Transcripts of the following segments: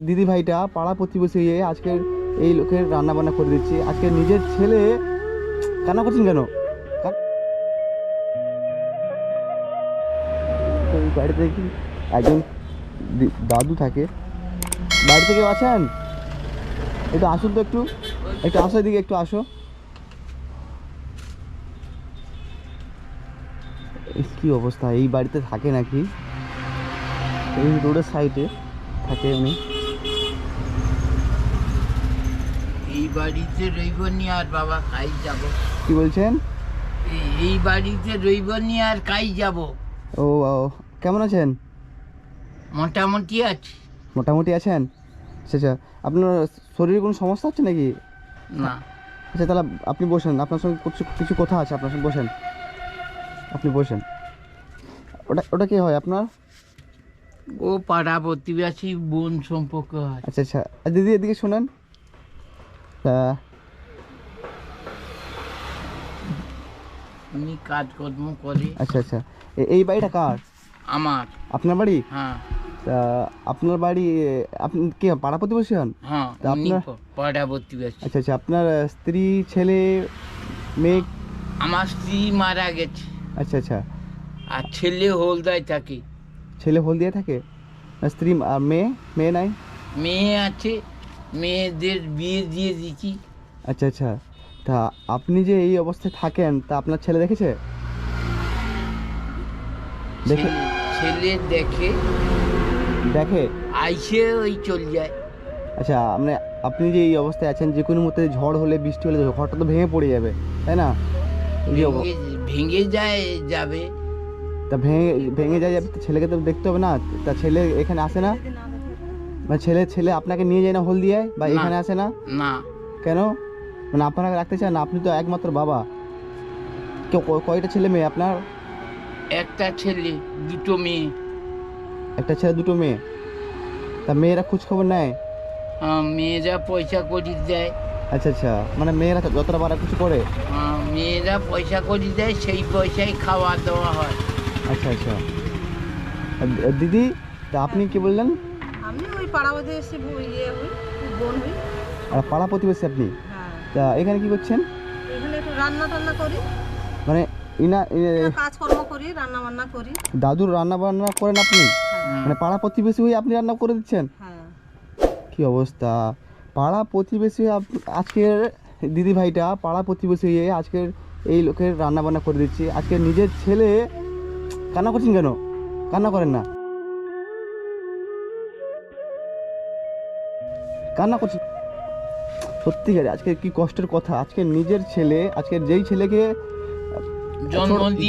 দিদি ভাইটা পাড়া প্রতিবেশী হয়ে আজকের এই লোকের রান্না বান্না করে দিচ্ছে। আজকে নিজের ছেলে কান্না করছেন কেন? কান- বাড়িতে কি একজন দাদু থাকে? বাড়িতে কেউ আছেন? একটু আসুন তো একটু। একটু আসো এদিকে, একটু আসো। কি অবস্থা, এই বাড়িতে থাকে নাকি? এই রোডের সাইডে থাকে উনি এই বাড়িতে রইব নি আর বাবা কাই যাব। কি বলছেন? এই- বাড়িতে রইব নি আর কাই যাব। ও কেমন আছেন? মোটামুটি আছে। মোটামুটি আছেন? আচ্ছা আচ্ছা। আপনার শরীরে কোনো সমস্যা হচ্ছে নাকি? না। আচ্ছা তাহলে আপনি বসেন। আপনার সঙ্গে কিছু কিছু কথা আছে আপনার সঙ্গে বসেন। আপনি বসেন। ওটা ওটা কি হয় আপনার? ও পাড়া প্রতিবেশী বোন সম্পর্ক হয়। আচ্ছা আচ্ছা। দিদি এদিকে শোনেন। তা উনি কাজকর্ম করে। আচ্ছা আচ্ছা। এই বাড়িটা কার? আমার। আপনার বাড়ি? হ্যাঁ। তা আপনার বাড়ি আপনি কি পাড়া প্রতিবেশী হন? হ্যাঁ আপনার- পাড়া প্রতিবেশী। আচ্ছা আচ্ছা। আপনার স্ত্রী ছেলে মেয়ে? আমার স্ত্রী মারা গেছে। আচ্ছা আচ্ছা। আর ছেলে হলদায় থাকে। ছেলে হলদিয়া থাকে? স্ত্রী মেয়ে? মেয়ে নাই? মেয়ে আছে। মেয়েদের বিয়ে দিয়ে দিচ্ছি আচ্ছা আচ্ছা। তা আপনি যে এই অবস্থায় থাকেন তা আপনার ছেলে দেখেছে? দেখে ছেলে- দেখে দেখে? আইসে ওই চল যায়। আচ্ছা মানে আপনি যে এই অবস্থায় আছেন যে কোনো মুহূর্তে ঝড় হলে বৃষ্টি হলে ঘরটা তো ভেঙে পড়ে যাবে তাই না? ভেঙে ভেঙে যায় যাবে। তা ভেঙে ভেঙে যায় যাবে তো ছেলেকে তো দেখতে হবে না? তা ছেলে এখানে আসে না? মানে ছেলে ছেলে আপনাকে নিয়ে যায় না হলদিয়ায় বা এখানে আসে না? না। কেন? মানে আপনাকে রাখতে চান না আপনি তো একমাত্র বাবা। কেউ কয়টা ছেলে মেয়ে আপনার? একটা ছেলে দুটো মেয়ে। একটা ছেলে দুটো মেয়ে। তা মেয়েরা খোঁজ খবর নেয়? আহ, মেয়েরা পয়সা করি দেয়। আচ্ছা আচ্ছা। মানে মেয়েরা যতটা বারা কিছু করে? আহ, মেয়েরা পয়সা করি দেয় সেই পয়সায় খাওয়া দাওয়া হয়। আচ্ছা আচ্ছা। দিদি তা আপনি কি বললেন? পাড়া ইয়ে হই বোন হই। আর পাড়া প্রতিবেশী আপনি? হ্যাঁ। তা এখানে কি করছেন? এখানে একটু রান্না টান্না করি। মানে ইনা কাজকর্ম করি রান্না বান্না করি। দাদুর রান্না বান্না করেন আপনি? মানে পাড়া প্রতিবেশী হয়ে আপনি রান্না করে দিচ্ছেন? হ্যাঁ। কি অবস্থা? পাড়া প্রতিবেশী আজকের দিদি ভাইটা পাড়া প্রতিবেশী হয়ে আজকের এই লোকের রান্না বান্না করে দিচ্ছি। আজকে নিজের ছেলে কান্না করছেন কেন? কান্না করেন না। কান্না করছেন সত্যিকারে আজকে কি কষ্টের কথা। আজকে নিজের ছেলে আজকে যেই ছেলেকে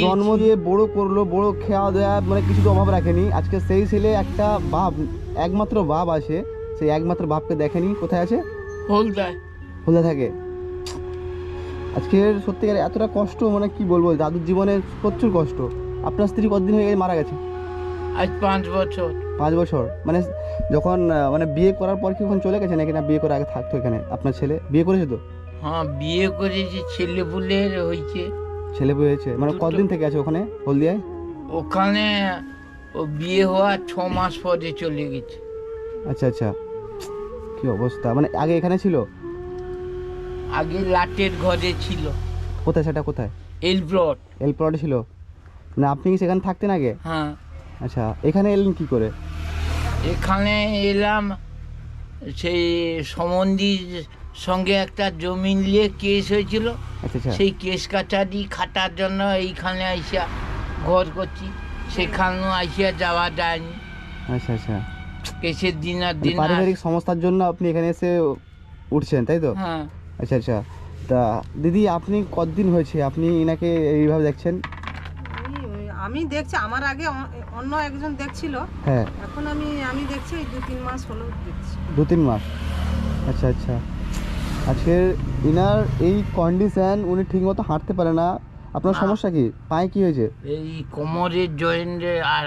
জন্ম দিয়ে বড় করল বড় খেয়া দেওয়া মানে কিছু তো অভাব রাখেনি। আজকে সেই ছেলে একটা বাপ একমাত্র বাপ আছে। সেই একমাত্র বাপকে দেখেনি। কোথায় আছে? হলদায়। হলে থাকে। আজকের সত্যিকার এতটা কষ্ট মানে কি বলব দাদুর জীবনে প্রচুর কষ্ট। আপনার স্ত্রী কতদিন হয়ে গেছে? মারা গেছে? আজ পাঁচ বছর। পাঁচ বছর। মানে যখন মানে বিয়ে করার পর কি ওখানে চলে গেছে নাকি না বিয়ে করার আগে থাকতো এখানে? আপনার ছেলে বিয়ে করেছে তো? হ্যাঁ বিয়ে করেছে ছেলে পুলের হয়েছে। ছেলে বিয়ে হয়েছে। মানে কতদিন থেকে আছে ওখানে হলদিয়ায়? ওখানে ও বিয়ে হওয়ার ছ মাস পরে চলে গেছে। আচ্ছা আচ্ছা। কি অবস্থা? মানে আগে এখানে ছিল? আগে লাটের ঘরে ছিল। কোথায় সেটা কোথায়? এলব্রড এল প্লটে ছিল। না আপনি কি সেখানে থাকতেন আগে? হ্যাঁ। আচ্ছা এখানে এলেন কি করে? এখানে এলাম সেই সমন্দির সঙ্গে একটা জমি নিয়ে কেস হয়েছিল। আচ্ছা আচ্ছা। সেই কেস কাছারি খাটার জন্য এইখানে আইসা ঘর করছি। সেখানেও আইসা যাওয়া যায়নি। আচ্ছা আচ্ছা। কেসের দিন আর মানে দিন পারিবারিক সংস্থার জন্য আপনি এখানে এসে উঠছেন তাই তো? হ্যাঁ। আচ্ছা আচ্ছা। তা দিদি আপনি কতদিন হয়েছে? আপনি এনাকে এইভাবে দেখছেন? আমি দেখছি আমার আগে অন্য একজন দেখছিল। হ্যাঁ। এখন আমি আমি দেখছি এই দু তিন মাস হলো দেখছি। দু তিন মাস? আচ্ছা আচ্ছা। আজকের ইনার এই কন্ডিশন উনি ঠিকমতো হাঁটতে পারে না। আপনার সমস্যা কি? পায়ে কি হয়েছে? এই কোমরের জয়েন্টে আর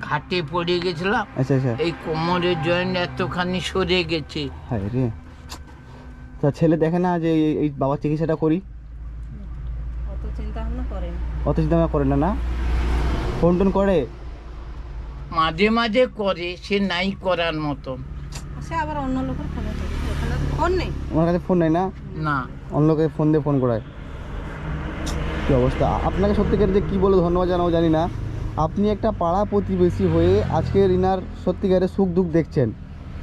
ঘাটে পড়ে গেছিলাম। আচ্ছা আচ্ছা। এই কোমরের জয়েন্ট এতখানি সরে গেছে। হ্যাঁ রে। তা ছেলে দেখে না যে এই- এই বাবার চিকিৎসাটা করি? অত চিন্তা ভাবনা করেন। অত চিন্তা ভাবনা করে না না? ফোন টোন করে? মাঝে মাঝে করে সে নাই করার মতন সে আবার অন্য লোকের ফোনে নেই। ওনার কাছে ফোন নেই না? না। অন্য লোকে ফোন দিয়ে ফোন করায়। কী অবস্থা? আপনাকে সত্যিকার যে কী বলে ধন্যবাদ জানাব জানি না। আপনি একটা পাড়া প্রতিবেশী হয়ে আজকে রিনার সত্যিকারের সুখ দুঃখ দেখছেন।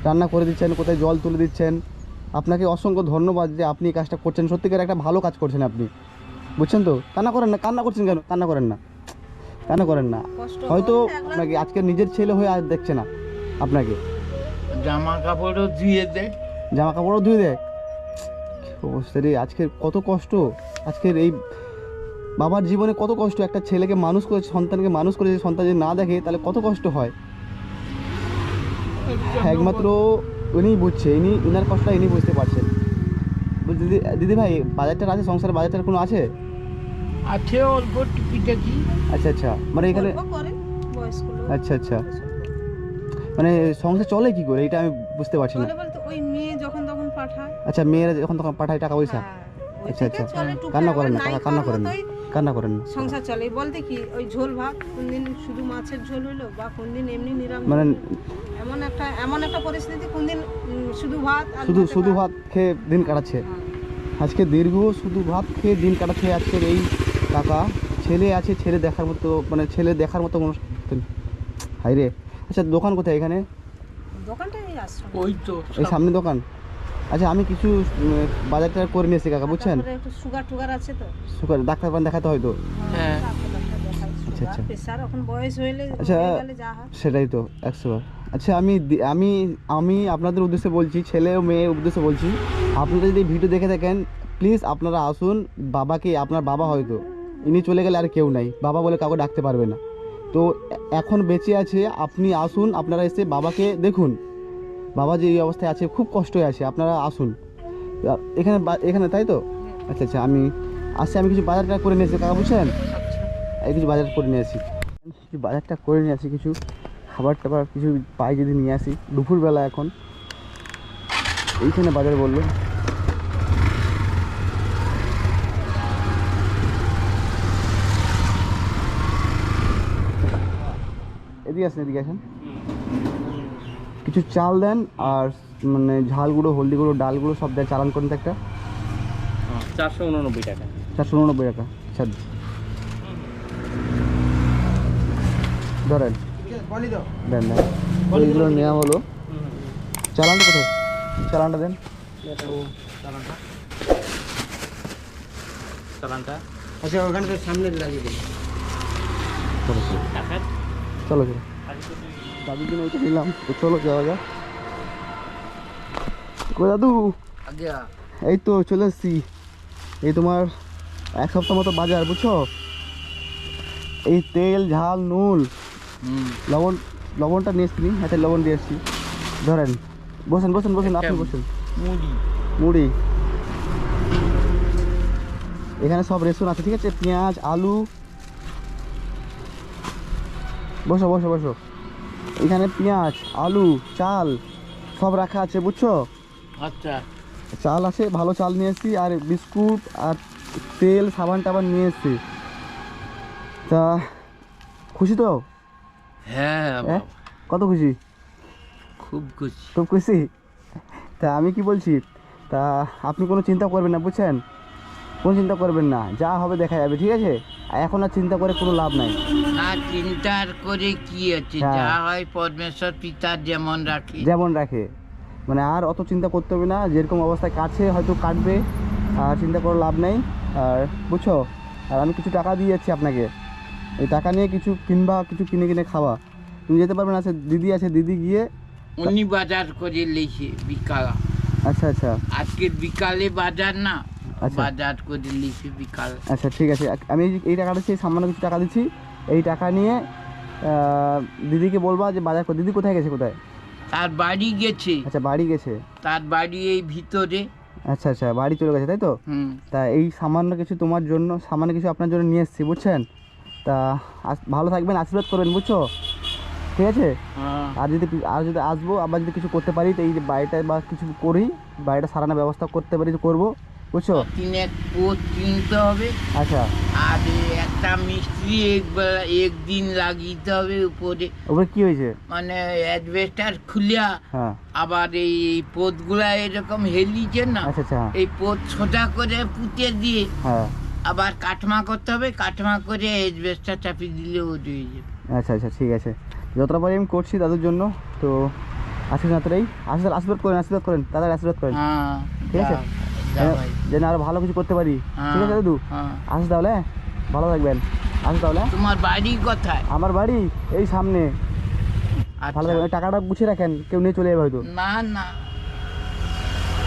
রান্না করে দিচ্ছেন কোথায় জল তুলে দিচ্ছেন। আপনাকে অসংখ্য ধন্যবাদ যে আপনি এই কাজটা করছেন। সত্যিকার একটা ভালো কাজ করছেন আপনি। বুঝছেন তো? কান্না করেন না? কান্না করছেন কেন? কান্না করেন না। কান্না করেন না? হয়তো আপনাকে আজকে নিজের ছেলে হয়ে আজ দেখছে না আপনাকে। জামা কাপড়ও ধুয়ে দেয় জামা কাপড়ও ধুয়ে দেয় অবস্থা রে আজকের কত কষ্ট? আজকের এই বাবার জীবনে কত কষ্ট? একটা ছেলেকে মানুষ করেছে সন্তানকে মানুষ করেছে সন্তান যদি না দেখে তাহলে কত কষ্ট হয়? একমাত্র উনিই বুঝছে ইনি ইনার কষ্টটা ইনি বুঝতে পারছেন। দিদি দিদি ভাই বাজারটার আছে সংসারে বাজারটার কোনো আছে? আছে অল্প টুকিটাকি আচ্ছা আচ্ছা। মানে এখানে আচ্ছা আচ্ছা। মানে সংসার চলে কি করে? এটা আমি বুঝতে পারছি না। ওই মেয়ে যখন তখন পাঠায়। আচ্ছা মেয়েরা যখন তখন পাঠায় টাকা পয়সা? হ্যাঁ, আচ্ছা, আচ্ছা। কান্না করেন না কান্না করেন না। কান্না করেন না। সংসার চলে। বলতে কি ওই ঝোল ভাত কোনদিন শুধু মাছের ঝোল হইল বা কোনদিন এমনি নিরামিষ মানে এমন একটা এমন একটা পরিস্থিতি কোনদিন উম, শুধু ভাত শুধু শুধু ভাত খেয়ে দিন কাটাচ্ছে। হ্যাঁ। আজকে দীর্ঘ শুধু ভাত খেয়ে দিন কাটাচ্ছে। আজকের এই কাকা ছেলে আছে ছেলে দেখার মতো মানে ছেলে দেখার মতো কোনো হাই রে। আচ্ছা দোকান কোথায় এখানে? দোকানটাই ওই তো এই সামনে দোকান? আচ্ছা আমি কিছু বাজার টাজার করে নিয়েছি কাকা বুঝছেন? সুগার টুগার আছে তো। সুগার ডাক্তার পান দেখাতে হয়তো হ্যাঁ। আচ্ছা, আচ্ছা। প্রেসার এখন বয়স হইলে আচ্ছা। সেটাই তো একশো বার। আচ্ছা আমি আমি আমি আপনাদের উদ্দেশ্যে বলছি ছেলে ও মেয়ের উদ্দেশ্যে বলছি আপনারা যদি ভিডিও দেখে থাকেন প্লিজ আপনারা আসুন বাবাকে আপনার বাবা হয়তো। ইনি চলে গেলে আর কেউ নাই। বাবা বলে কাউকে ডাকতে পারবে না। তো এখন বেঁচে আছে আপনি আসুন আপনারা এসে বাবাকে দেখুন। বাবা যে এই অবস্থায় আছে খুব কষ্টই আছে আপনারা আসুন। এখানে এখানে তাই তো? আচ্ছা আচ্ছা আমি আসছি আমি কিছু বাজারটা করে নিয়েছি কাকা বুঝছেন? এই কিছু বাজার করে নিয়ে আসি। কিছু বাজারটা করে নিয়ে আসি কিছু খাবার টাবার কিছু পাই যদি নিয়ে আসি। দুপুরবেলা এখন। এইখানে বাজার বলল। এদিকে আসেন এদিকে আসেন। কিছু চাল দেন আর মানে ঝাল গুঁড়ো হলদি গুঁড়ো ডাল গুঁড়ো সব দেন চালান করেন তো একটা। চারশো উননব্বই টাকা। চারশো উননব্বই টাকা আচ্ছা ধরেন। দেন দেন। এইগুলো নেওয়া হলো চালানটা কোথায়? চালানটা দেন। চালানটা। চালানটা আচ্ছা ওখানে সামনে লাগিয়ে দিন। চলো চলো চলো দাদুর জন্য ওইটা নিলাম। তো চলো যাওয়া যাক। কই দাদু? আগে এই তো চলে এসছি। এই তোমার এক সপ্তাহ মতো বাজার বুঝছ? এই তেল ঝাল নুন লবণ লবণটা নিয়ে এসছি হাতে লবণ দিয়ে এসছি। ধরেন বসেন বসেন বসেন আপনি বসেন। মুড়ি। মুড়ি। এখানে সব রেশন আছে ঠিক আছে? পেঁয়াজ আলু বসো বসো বসো। এখানে পেঁয়াজ আলু চাল সব রাখা আছে বুঝছ? আচ্ছা। চাল আছে ভালো চাল নিয়ে এসেছি আর বিস্কুট আর তেল সাবান টাবান নিয়ে এসেছি। তা খুশি তো? হ্যাঁ হ্যাঁ? কত খুশি? খুব খুশি। খুব খুশি? তা আমি কি বলছি? তা আপনি কোনো চিন্তা করবেন না বুঝছেন? কোনো চিন্তা করবেন না। যা হবে দেখা যাবে ঠিক আছে? এখন আর চিন্তা করে কোনো লাভ নাই। চিন্তার করে কি আছে? হ্যাঁ। যা হয় পরমেশ্বর পিতার যেমন রাখে। যেমন রাখে। মানে আর অত চিন্তা করতে হবে না যেরকম অবস্থায় কাছে হয়তো কাটবে আর চিন্তা করে লাভ নেই। আর বুঝছ? আর আমি কিছু টাকা দিয়ে যাচ্ছি আপনাকে। এই টাকা নিয়ে কিছু কিনবা কিছু কিনে কিনে খাওয়া। তুমি যেতে পারবে না সে দিদি আছে দিদি গিয়ে উনি বাজার করে লেছে বিকাল। আচ্ছা আচ্ছা। আজকের বিকালে বাজার না আচ্ছা। বাজার করে লিখে বিকাল। আচ্ছা ঠিক আছে। আমি এই- টাকাটা দিচ্ছি সামান্য কিছু টাকা দিচ্ছি এই টাকা নিয়ে দিদিকে বলবা যে বাজার করে দিদি কোথায় গেছে কোথায়? তার বাড়ি গেছে। আচ্ছা বাড়ি গেছে? তার বাড়ি এই ভিতরে। আচ্ছা আচ্ছা বাড়ি চলে গেছে তাই তো? তা এই সামান্য কিছু তোমার জন্য সামান্য কিছু আপনার জন্য নিয়ে এসেছি বুঝছেন? তা ভালো থাকবেন আশীর্বাদ করবেন বুঝছ? ঠিক আছে? হ্যাঁ। আর যদি আর যদি আসব আবার যদি কিছু করতে পারি তো এই যে বাড়িটা বা কিছু করি বাড়িটা সারানোর ব্যবস্থা করতে পারি তো করব। বুঝছ? তিনেক পোত কিনতে হবে। আচ্ছা। আর একটা মিস্ত্রি একবেলা একদিন লাগিতে হবে উপরে। ওপরে কি হয়েছে? মানে অ্যাডভেস্টার খুলিয়া হ্যাঁ। আবার এই পোতগুলা এরকম হেলিছে না? আচ্ছা আচ্ছা। এই পোত সোজা করে পুঁতে দিয়ে হ্যাঁ। আবার কাটমা করতে হবে। কাটমা করে অ্যাডভেস্টার চাপিয়ে দিলে ও হয়ে যাবে। আচ্ছা আচ্ছা ঠিক আছে। যতটা পারি আমি করছি দাদুর জন্য। তো আজকে যতটাই আশীর্বাদ আশীর্বাদ করেন আশীর্বাদ করেন। দাদার আশীর্বাদ করেন। হ্যাঁ ঠিক আছে। যেন আরও ভালো কিছু করতে পারি। ঠিক আছে হ্যাঁ, দাদু? হ্যাঁ। আসো তাহলে হ্যাঁ? ভালো থাকবেন। আসো তাহলে হ্যাঁ? তোমার বাড়ি কোথায়? আমার বাড়ি এই সামনে। ভালো আচ্ছা। থাকবেন। টাকাটা গুছিয়ে রাখেন কেউ নিয়ে চলে যাবে হয়তো। না না।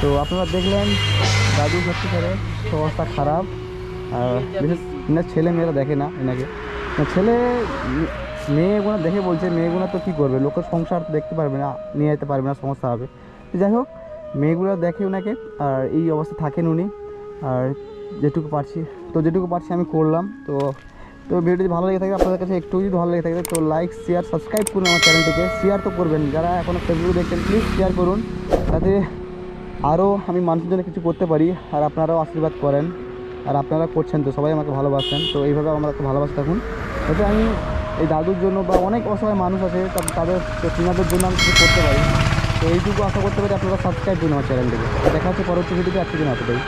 তো আপনারা দেখলেন দাদু সত্যি করে অবস্থা খারাপ। আর বিশেষ না ছেলে মেয়েরা দেখে না এনাকে। ছেলে মেয়েগুলো দেখে বলছে মেয়েগুলো তো কী করবে? লোকের সংসার দেখতে পারবে না নিয়ে যেতে পারবে না সমস্যা হবে। তো যাই হোক মেয়েগুলো দেখে ওনাকে, আর এই অবস্থা থাকেন উনি, আর যেটুকু পারছি, তো যেটুকু পারছি আমি করলাম, তো তো ভিডিও যদি ভালো লেগে থাকে, আপনাদের কাছে একটু যদি ভালো লেগে থাকে, তো লাইক শেয়ার সাবস্ক্রাইব করুন আমার চ্যানেলটিকে শেয়ার তো করবেন, যারা এখনও ফেসবুকে দেখছেন প্লিজ শেয়ার করুন যাতে আরও আমি মানুষের জন্য কিছু করতে পারি, আর আপনারাও আশীর্বাদ করেন, আর আপনারা করছেন তো, সবাই আমাকে ভালোবাসেন, তো এইভাবে আমার আমাকে ভালোবাসতে থাকুন। যাতে আমি এই দাদুর জন্য বা অনেক অসহায় মানুষ আছে তাদের তিনাদের জন্য আমি কিছু করতে পারি। তো এইটুকু আশা করতে পারি আপনারা সাবস্ক্রাইব করুন আমার চ্যানেলটিকে দেখা হচ্ছে পরবর্তী ভিডিওতে একটু দিন এতটাই।